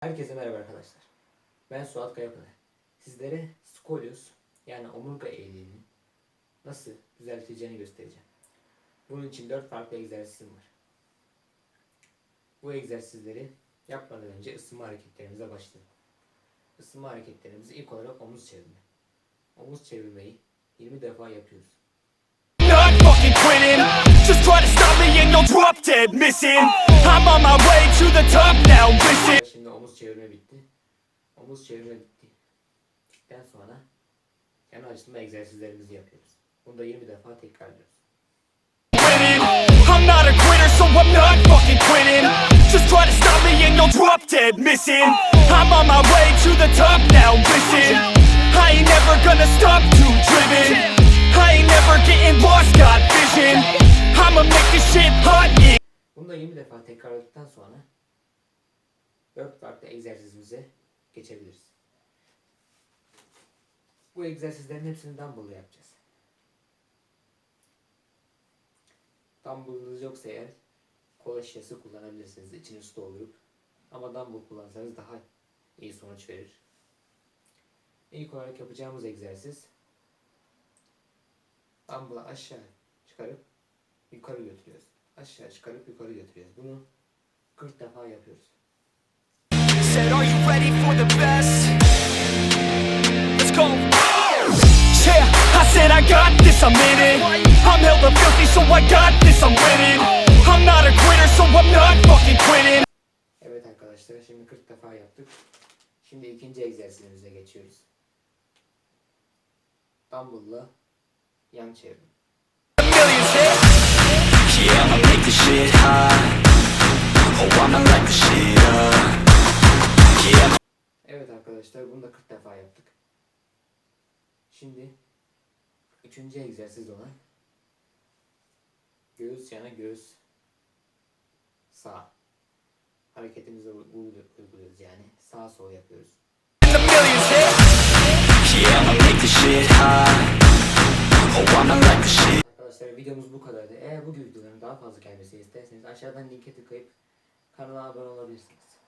Herkese merhaba arkadaşlar. Ben Suat Kayapınar. Sizlere skolyoz yani omurga eğriliğini nasıl düzeltileceğini göstereceğim. Bunun için 4 farklı egzersizim var. Bu egzersizleri yapmadan önce ısınma hareketlerimize başlayalım. Isınma hareketlerimizi ilk olarak omuz çevirme. Omuz çevirmeyi 20 defa yapıyoruz. Just try to stop me and you'll drop dead missing. I'm on my way to the top now, omuz çevirme bitti. Omuz çevirme bitti. Bittikten sonra yan açılma egzersizlerimizi yapıyoruz. Bunu da 20 defa tekrarlıyoruz. I'm not a quitter, so I'm not fucking quitting. Just try to stop me and you'll drop dead missing. I'm on my way to the top now, listen. I ain't never gonna stop too driven. I ain't never getting lost, got vision. I'ma make this shit hot. Bunu da 20 defa tekrarladıktan sonra 4 farklı egzersizimize geçebiliriz. Bu egzersizlerin hepsini dumbbell'la yapacağız. Dumbbell'ınız yoksa eğer kola şişesi kullanabilirsiniz içini su doldurup. Ama dumbbell kullansanız daha iyi sonuç verir. İlk olarak yapacağımız egzersiz dumbbell'ı aşağı çıkarıp yukarı götürüyoruz. Aşağı çıkarıp yukarı götürüyoruz. Bunu 40 defa yapıyoruz. For the best? Let's go. Yeah, I said I got this, I'm in it. I'm hella filthy, so I got this, I'm winning. I'm not a quitter, so I'm not fucking quitting. Evet arkadaşlar şimdi 40 defa yaptık. Şimdi ikinci egzersizimize geçiyoruz. Dumbbell'la yan hit. Yeah, I'ma make this shit hot. Oh, I'ma light the shit Evet arkadaşlar bunu da 40 defa yaptık. Şimdi üçüncü egzersiz olan göğüs yana göğüs sağ hareketimizi uygulu- uyguluyoruz yani sağ sol yapıyoruz. Arkadaşlar videomuz bu kadardı. Eğer bu videoların daha fazla gelmesini isterseniz aşağıdan linke tıklayıp kanala abone olabilirsiniz.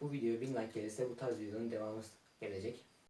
Bu video 1000 like gelirse bu tarz videonun devamı gelecek.